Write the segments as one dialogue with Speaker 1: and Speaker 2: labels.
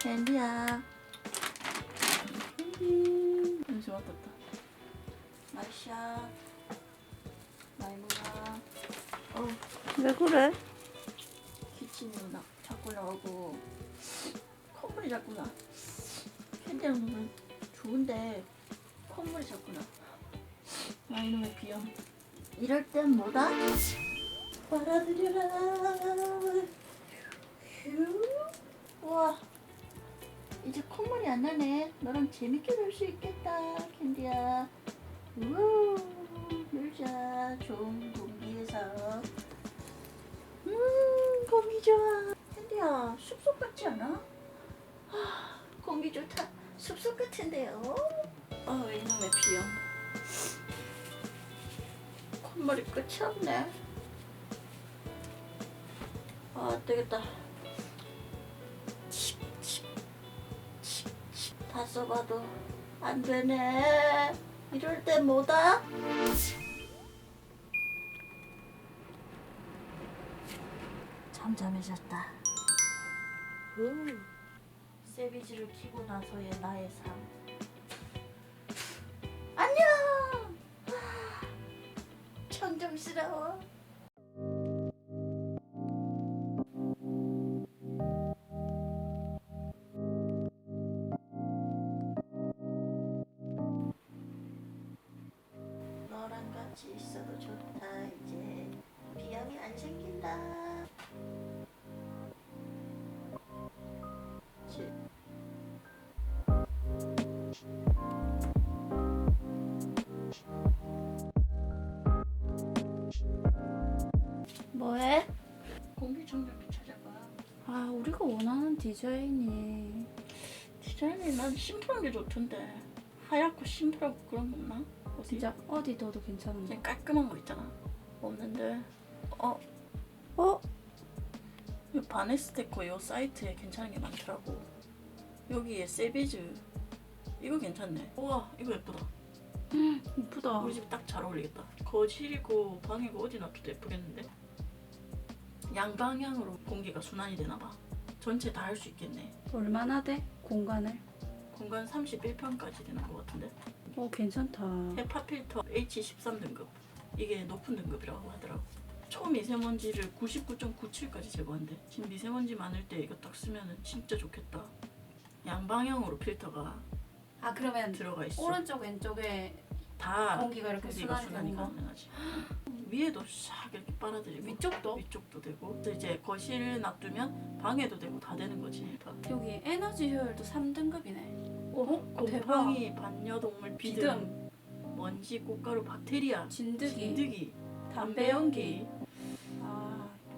Speaker 1: 캔디야. 캔디. 음, 좋았다. 많이 먹어. 어,
Speaker 2: 왜 그래?
Speaker 1: 기침이 나 자꾸 나오고 콧물이 자꾸 나. 놀면 좋은데 콧물이 자꾸 나. 아 이놈의 비염. 이럴 땐 뭐다? 빨아들여라. 휴. 우와. 이제 콧물이 안 나네. 너랑 재밌게 놀 수 있겠다, 캔디야. 우 놀자. 좋 공기 좋아. 캔디야, 숲속 같지 않아? 아, 공기 좋다. 숲속 같은데요? 어, 이놈의 비염. 콧물이 끝이 없네. 아, 안 되겠다. 다 써봐도 안 되네. 이럴 때 뭐다? 잠잠해졌다. 세비지를 키고 나서의 나의 삶. 안녕! 아, 청정스러워. 너랑 같이 있어도 좋다 이제 비염이 안 생긴다.
Speaker 2: 디자인이
Speaker 1: 디자인이 난 심플한 게 좋던데. 하얗고 심플하고 그런 거 없나? 어디?
Speaker 2: 진짜 어디 둬도 괜찮은
Speaker 1: 그냥
Speaker 2: 거.
Speaker 1: 깔끔한 거 있잖아. 없는데. 어,
Speaker 2: 어?
Speaker 1: 이 바네스테코 요 사이트에 괜찮은 게 많더라고. 여기에 세비즈 이거 괜찮네. 우와 이거 예쁘다.
Speaker 2: 이쁘다.
Speaker 1: 우리 집 딱 잘 어울리겠다. 거실이고 방이고 어디 놔둬도 예쁘겠는데. 양방향으로 공기가 순환이 되나 봐. 전체 다 할 수 있겠네.
Speaker 2: 얼마나 돼? 공간을?
Speaker 1: 공간 31평까지 되는 것 같은데.
Speaker 2: 어 괜찮다.
Speaker 1: 헤파 필터 H13 등급. 이게 높은 등급이라고 하더라고. 초미세먼지를 99.97까지 제거한대. 지금 미세먼지 많을 때 이거 딱 쓰면은 진짜 좋겠다. 양방향으로 필터가
Speaker 2: 아 그러면
Speaker 1: 들어가 있어.
Speaker 2: 오른쪽 왼쪽에
Speaker 1: 다
Speaker 2: 공기가 이렇게 순환이
Speaker 1: 순환이
Speaker 2: 되는 거?
Speaker 1: 가능하지. 위에도 샥 이렇게 빨아들이고
Speaker 2: 위쪽도?
Speaker 1: 위쪽도 되고 그래서 이제 거실 놔두면 방에도 되고 다 되는 거지. 다.
Speaker 2: 여기 에너지 효율도 3등급이네.
Speaker 1: 어, 곰팡이, 반려동물, 비듬,
Speaker 2: 비듬,
Speaker 1: 먼지, 꽃가루, 박테리아,
Speaker 2: 진드기,
Speaker 1: 진드기,
Speaker 2: 담배 연기.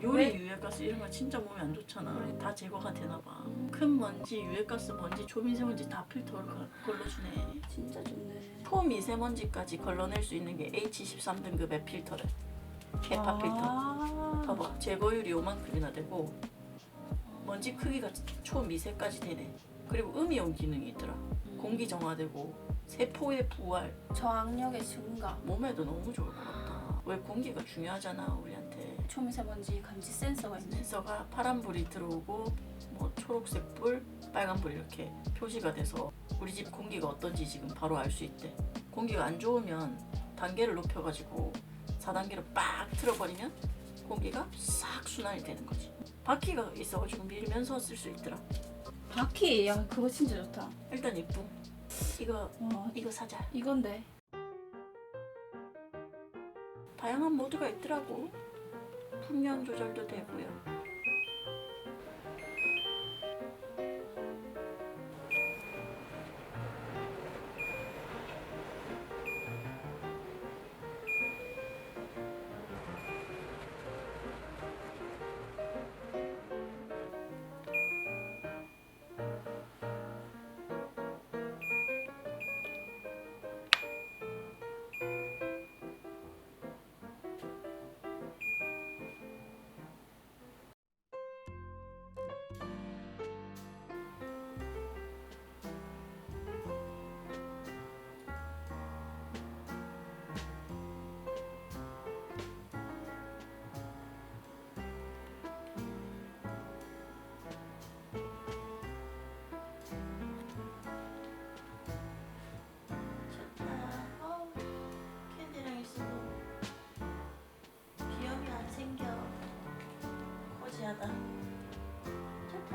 Speaker 2: 아
Speaker 1: 요리
Speaker 2: 왜?
Speaker 1: 유해가스 이런 거 진짜 몸에 안 좋잖아.
Speaker 2: 그래.
Speaker 1: 다 제거가 되나 봐. 큰 먼지, 유해가스, 먼지, 초미세먼지 다 필터를 걸- 걸러주네.
Speaker 2: 진짜 좋네.
Speaker 1: 초미세먼지까지 걸러낼 수 있는 게 H13 등급의 필터래. 헤파 필터.
Speaker 2: 아.
Speaker 1: 봐봐, 제거율이 요만큼이나 되고 먼지 크기가 초미세까지 되네. 그리고 음이온 기능이 있더라. 공기 정화되고 세포의 부활,
Speaker 2: 저항력의 증가,
Speaker 1: 몸에도 너무 좋을 것 같다. 왜 공기가 중요하잖아 우리한테.
Speaker 2: 초미세먼지 감지 센서가 있네.
Speaker 1: 센서가 파란불이 들어오고 뭐 초록색 불, 빨간불 이렇게 표시가 돼서 우리 집 공기가 어떤지 지금 바로 알 수 있대. 공기가 안 좋으면 단계를 높여가지고 4단계로 빡 틀어버리면 공기가 싹 순환이 되는 거지. 바퀴가 있어가지고 밀면서 쓸 수 있더라.
Speaker 2: 바퀴, 야 그거 진짜 좋다.
Speaker 1: 일단 이쁨. 이거
Speaker 2: 와
Speaker 1: 이거 사자.
Speaker 2: 이건데.
Speaker 1: 다양한 모드가 있더라고. 풍량 조절도 되고요.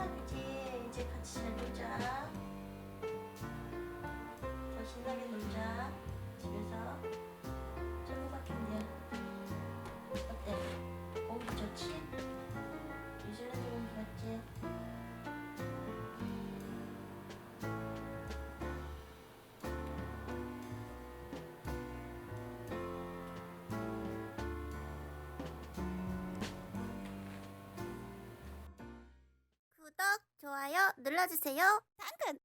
Speaker 1: 그치? 이제 같이 잘 놀자. 더 신나게 놀자. 집에서. 쫄고박겠냐 음, 어때? 좋아요 눌러주세요. 당근.